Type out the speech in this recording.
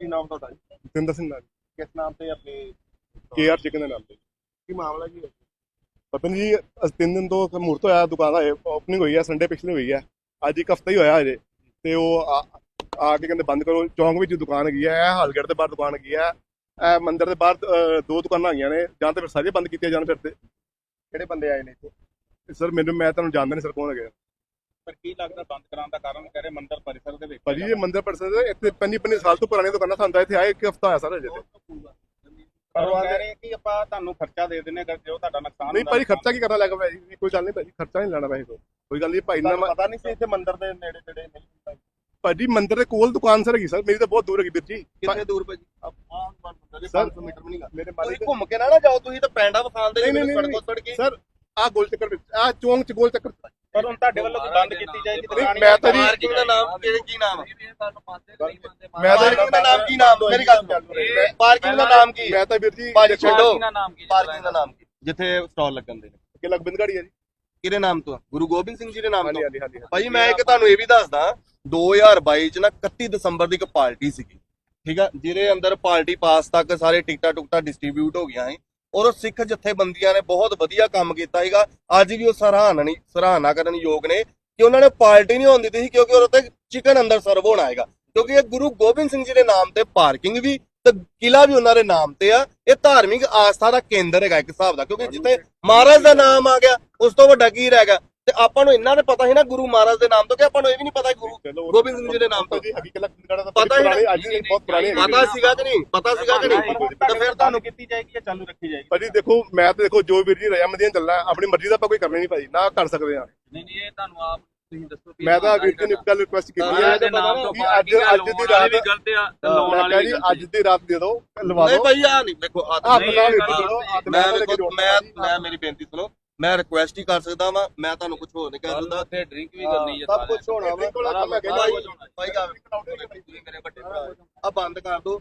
ਕੀ ਨਾਮ ਤੁਹਾਡਾ ਜੀ? ਜਤਿੰਦਰ ਸਿੰਘ ਨਾਲ ਕਿਸ ਨਾਮ ਤੇ ਆਪਣੀ ਕੇਆਰ ਚਿਕਨ ਦੇ ਨਾਮ ਤੇ। ਕੀ ਮਾਮਲਾ ਕੀ ਹੈ ਨਹੀਂ ਜੀ ਅਸੀਂ ਤਿੰਨ ਦਿਨ ਤੋਂ ਮੂਰਤ ਹੋਇਆ ਦੁਕਾਨ ਦਾ ਓਪਨਿੰਗ ਹੋਈ ਹੈ ਸੰਡੇ ਪਿਛਲੇ ਹੋਈ ਹੈ। ਅੱਜ ਇੱਕ ਹਫਤਾ ਹੀ ਹੋਇਆ ਅਜੇ ਤੇ ਉਹ ਆ ਆ ਕੇ ਕਹਿੰਦੇ ਬੰਦ ਕਰੋ। ਚੌਂਕ ਵਿੱਚ ਦੁਕਾਨ ਹੈਗੀ ਹੈ ਇਹ ਹਾਲਗੇਟ ਦੇ ਬਾਹਰ ਦੁਕਾਨ ਹੈਗੀ ਹੈ। ਇਹ ਮੰਦਿਰ ਦੇ ਬਾਹਰ ਅ, ਦੋ ਦੁਕਾਨਾਂ ਹੈਗੀਆਂ ਨੇ। ਜਾਂ ਤਾਂ ਫਿਰ ਸਾਰੀਆਂ ਬੰਦ ਕੀਤੀਆਂ ਜਾਣ ਫਿਰ ਤੇ। ਕਿਹੜੇ ਬੰਦੇ ਆਏ ਨੇ ਇੱਥੇ? ਸਰ ਮੈਨੂੰ ਮੈਂ ਤੁਹਾਨੂੰ ਜਾਣਦਾ ਨਹੀਂ ਸਰ ਕੌਣ ਹੈਗੇ ਪਰ ਕੀ ਲੱਗਦਾ ਬੰਦ ਕਰਾਉਣ ਦਾ ਕਾਰਨ ਕਹ ਰਹੇ ਮੰਦਿਰ ਪਰਿਸਰ ਦੇ ਵਿੱਚ ਭਾਜੀ ਇਹ ਮੰਦਿਰ ਪਰਸਨ ਇੱਥੇ ਪੰਜੀ ਪੰਜੀ ਸਾਲ ਤੋਂ ਪੁਰਾਣੀਆਂ ਦੁਕਾਨਾਂ ਸਾਨੂੰ ਤਾਂ ਇੱਥੇ ਆਏ ਇੱਕ ਹਫਤਾ ਹੋਇਆ ਸਰ ਅਜੇ ਤੇ। ਪਰ ਉਹ ਕਹਿ ਰਹੇ ਕਿ ਆਪਾਂ ਤੁਹਾਨੂੰ ਖਰਚਾ ਦੇ ਦਿੰਨੇ ਅਗਰ ਜੋ ਤੁਹਾਡਾ ਨੁਕਸਾਨ ਨਹੀਂ ਭਾਜੀ ਖਰਚਾ ਕੀ ਕਰਨਾ ਲੱਗਾ ਭਾਜੀ ਕੋਈ ਗੱਲ ਨਹੀਂ ਭਾਜੀ ਖਰਚਾ ਨਹੀਂ ਲੈਣਾ ਭਾਜੀ ਕੋਈ। ਗੱਲ ਨਹੀਂ ਭਾਈ ਨਾਲ ਤੁਹਾਨੂੰ ਪਤਾ ਨਹੀਂ ਸੀ ਇੱਥੇ ਮੰਦਿਰ ਦੇ ਨੇੜੇ ਤੇੜੇ ਨਹੀਂ ਹੁੰਦਾ ਭਾਜੀ ਮੰਦਿਰ ਦੇ ਕੋਲ ਦੁਕਾਨ ਸਰ ਹੈਗੀ ਸਰ ਮੇਰੀ ਤਾਂ ਬਹੁਤ ਦੂਰ ਹੈਗੀ ਵੀਰ ਜੀ। ਕਿੰਨੇ ਦੂਰ ਭਾਜੀ? ਆਹ ਮੰਦਿਰ ਦੇ ਸਰ, 500 ਮੀਟਰ ਵੀ ਨਹੀਂ ਗਾ ਮੇਰੇ ਤੁਸੀਂ ਮਾਲਿਕ ਘੁੰਮ ਕੇ ਨਾ ਨਾ ਜਾਓ ਤੁਸੀਂ ਤਾਂ ਪੈਂਡਾ ਵਿਖਾਉਂਦੇ ਨਹੀਂ, ਜੀ ਨਹੀਂ, ਮੈਨੂੰ ਸੜਕੋਂ ਸੜਕੀ ਸਰ ਆ ਗੋਲ ਚੱਕਰ ਵਿੱਚ ਆ ਚੌਂਕ ਚ ਗੋਲ ਚੱਕਰ ਪਰ ਹੁਣ ਤੁਹਾਡੇ ਵੱਲੋਂ ਕੋਈ ਬੰਦ ਕੀਤੀ ਜਾਏਗੀ ਦੁਕਾਨ ਮੈਂ ਤਾਂ ਜੀ- ਪਾਰਕਿੰਗ ਦਾ ਨਾਮ? ਕਿਹੜੇ ਕੀ ਨਾਮ ਹੈ ਮੈਂ ਤਾਂ ਪਾਰਕਿੰਗ ਦਾ ਨਾਮ? ਕੀ ਨਾਮ? ਮੇਰੀ ਗੱਲ ਸੁਣ। ਪਾਰਕਿੰਗ ਦਾ ਨਾਮ ਕੀ? ਹੈ ਮੈਂ ਤਾਂ ਵੀਰ ਜੀ ਭਾਜੀ ਛੱਡੋ। ਨਾਮ ਕੀ ਪਾਰਕਿੰਗ ਦਾ ਨਾਮ ਕੀ? ਜਿੱਥੇ ਸਟਾਲ ਲੱਗਣ ਦੇ ਨੇ। ਕਿ ਲਗਬਿੰਦ ਗਾੜੀ ਹੈ ਜੀ। ਕਿਹਦੇ ਨਾਮ ਤੋਂ? ਆ? ਗੁਰੂ ਗੋਬਿੰਦ ਸਿੰਘ ਜੀ ਦੇ ਨਾਮ ਹਾਂਜੀ ਤੋਂ ਹਾਂਜੀ ਹਾਂਜੀ। ਭਾਈ ਮੈਂ ਇੱਕ ਤੁਹਾਨੂੰ ਇਹ ਵੀ ਦੱਸਦਾ 2022 ਚ ਨਾ 31 ਦਸੰਬਰ ਦੀ ਇੱਕ ਪਾਰਟੀ ਸੀਗੀ। ਠੀਕ ਆ? ਜਿਹਦੇ ਅੰਦਰ ਪਾਰਟੀ ਪਾਸ ਤੱਕ ਸਾਰੇ ਟਿਕਟਾਂ ਟੁਕਟਾਂ ਡਿਸਟ੍ਰੀਬਿਊਟ ਹੋ ਗਈਆਂ ਸੀ। ਔਰ ਉਹ ਸਿੱਖ ਜਥੇਬੰਦੀਆਂ ਨੇ ਬਹੁਤ ਵਧੀਆ ਕੰਮ ਕੀਤਾ ਸੀਗਾ। ਅੱਜ ਵੀ ਉਹ ਸਰਾਹਨਾ ਸਰਾਹਨਾ ਕਰਨ ਯੋਗ ਨੇ ਕਿ ਉਹਨਾਂ ਨੇ ਪਾਰਟੀ ਨਹੀਂ ਹੋਣ ਦਿੱਤੀ ਸੀ ਕਿਉਂਕਿ ਉਹਦੇ ਤੇ ਚਿਕਨ ਅੰਦਰ ਸਰਵ ਹੋਣਾ ਹੈਗਾ। ਕਿਉਂਕਿ ਇਹ ਗੁਰੂ ਗੋਬਿੰਦ ਸਿੰਘ ਜੀ ਦੇ ਨਾਮ ਤੇ ਪਾਰਕਿੰਗ ਵੀ ਤੇ ਕਿਲਾ ਵੀ ਉਹਨਾਂ ਦੇ ਨਾਮ ਤੇ ਆ। ਇਹ ਧਾਰਮਿਕ ਆਸਥਾ ਦਾ ਕੇਂਦਰ ਹੈਗਾ ਇੱਕ ਹਿਸਾਬ ਦਾ। ਕਿਉਂਕਿ ਜਿੱਥੇ ਮਹਾਰਾਜ ਦਾ ਨਾਮ ਆ ਗਿਆ ਉਸ ਤੋਂ ਵੱਡਾ ਕੀ ਰਹਿ ਗਿਆ? ਤੇ ਆਪਾਂ ਨੂੰ ਇੰਨਾ ਤੇ ਪਤਾ ਸੀ ਨਾ ਗੁਰੂ ਮਹਾਰਾਜ ਦੇ ਨਾਮ ਤੋਂ ਕਿ ਆਪਾਂ ਨੂੰ ਇਹ ਵੀ ਨਹੀਂ ਪਤਾ ਗੁਰੂ ਗੋਬਿੰਦ ਸਿੰਘ ਜੀ ਦੇ ਨਾਮ ਤੋਂ ਪਤਾ ਹੀ ਹੈ ਪਤਾ ਸੀਗਾ ਕਿ ਨਹੀਂ? ਪਤਾ ਸੀਗਾ ਕਿ ਨਹੀਂ? ਤੁਹਾਨੂੰ ਕੀਤੀ ਜਾਏਗੀ ਜਾਂ ਚਾਲੂ ਰੱਖੀ ਜਾਏਗੀ? ਭਾਜੀ ਦੇਖੋ ਮੈਂ ਤਾਂ ਦੇਖੋ ਜੋ ਵੀਰ ਜੀ ਰਜਾ ਮਦੀਆਂ ਚੱਲਣਾ ਆਪਣੀ ਮਰਜ਼ੀ ਦਾ ਆਪਾਂ ਕੋਈ ਕਰਨਾ ਨਹੀਂ ਭਾਜੀ ਨਾ ਕਰ ਸਕਦੇ ਆ ਨਹੀਂ ਨਹੀਂ ਇਹ ਤੁਹਾਨੂੰ ਆਪ ਤੁਸੀਂ ਦੱਸੋ ਵੀ ਮੈਂ ਤਾਂ ਵੀਰ ਜੀ ਨੂੰ ਇੱਕ ਗੱਲ ਰਿਕੁਐਸਟ ਕੀਤੀ ਹਾਂ, ਹੈ ਇਹਦੇ ਨਾਮ ਤੋਂ ਕਿ ਅੱਜ ਅੱਜ ਦੀ ਰਾਤ ਵੀ ਗਲਤ ਆ ਲਾਉਣ ਵਾਲੀ ਵੀ ਅੱਜ ਦੀ ਰਾਤ ਦੇ ਦਿਓ ਲਵਾ ਨਹੀਂ ਦਿਓ ਭਾਈ ਆ ਨਹੀਂ ਦੇਖੋ ਆ ਨਹੀਂ, ਮੈਂ ਮੈਂ। ਮੈਂ ਮੇਰੀ ਬੇਨਤੀ ਸੁਣੋ ਮੈਂ ਰਿਕੁਐਸਟ ਹੀ ਕਰ ਸਕਦਾ ਵਾਂ ਮੈਂ ਤੁਹਾਨੂੰ ਕੁਝ ਹੋਰ ਨਹੀਂ ਕਹਿ ਕੱਲ ਸਕਦਾ ਉੱਥੇ ਡਰਿੰਕ ਵੀ ਕਰਨੀ ਹੈ ਸਭ ਕੁਝ ਹੋਣਾ ਵਾ। ਭਾਈ ਆ ਮੇਰੇ ਵੱਡੇ ਭਰਾ ਆ ਬੰਦ ਕਰ ਦਿਓ